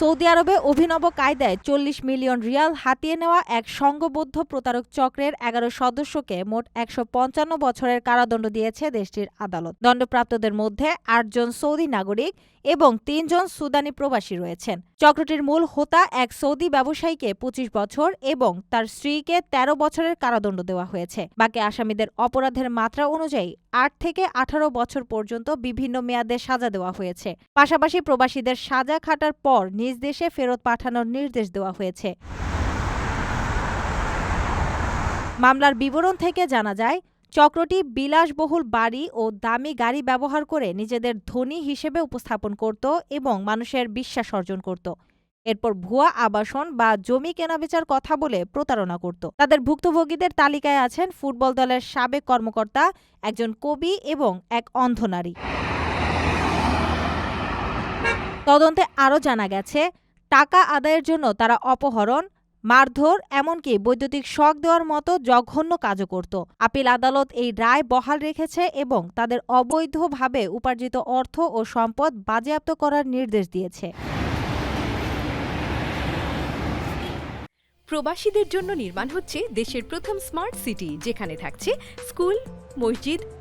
Saudi আরবে অভিনব কায়দায় চল্লিশ মিলিয়ন রিয়াল হাতিয়ে নেওয়া এক সংঘবদ্ধ প্রতারক চক্রের এগারো সদস্যকে মোট একশো পঞ্চান্ন বছরের কারাদণ্ড দিয়েছে দেশটির আদালত। দণ্ডপ্রাপ্তদের মধ্যে আটজন সৌদি নাগরিক এবং তিনজন সুদানি প্রবাসী রয়েছেন। চক্রটির মূল হোতা এক সৌদি ব্যবসায়ীকে পঁচিশ বছর এবং তার স্ত্রীকে ১৩ বছরের কারাদণ্ড দেওয়া হয়েছে। বাকি আসামিদের অপরাধের মাত্রা অনুযায়ী আট থেকে আঠারো বছর পর্যন্ত বিভিন্ন মেয়াদে সাজা দেওয়া হয়েছে। পাশাপাশি প্রবাসীদের সাজা খাটার পর নিজ দেশে ফেরত পাঠানোর নির্দেশ দেওয়া হয়েছে। মামলার বিবরণ থেকে জানা যায়, চক্রটি বিলাসবহুল বাড়ি ও দামি গাড়ি ব্যবহার করে নিজেদের ধনী হিসেবে উপস্থাপন করত এবং মানুষের বিশ্বাস অর্জন করত। এরপর ভুয়া আবাসন বা জমি কেনাবেচার কথা বলে প্রতারণা করত। তাদের ভুক্তভোগীদের তালিকায় আছেন ফুটবল দলের সাবেক কর্মকর্তা, একজন কবি এবং এক অন্ধ নারী। তদন্তে আরও জানা গেছে, টাকা আদায়ের জন্য তারা অপহরণ, মারধর, এমনকি বৈদ্যুতিক শক দেওয়ার মতো জঘন্য কাজও করত। আপিল আদালত এই রায় বহাল রেখেছে এবং তাদের অবৈধভাবে উপার্জিত অর্থ ও সম্পদ বাজেয়াপ্ত করার নির্দেশ দিয়েছে। প্রবাসীদের জন্য নির্মাণ হচ্ছে দেশের প্রথম স্মার্ট সিটি, যেখানে থাকছে স্কুল, মসজিদ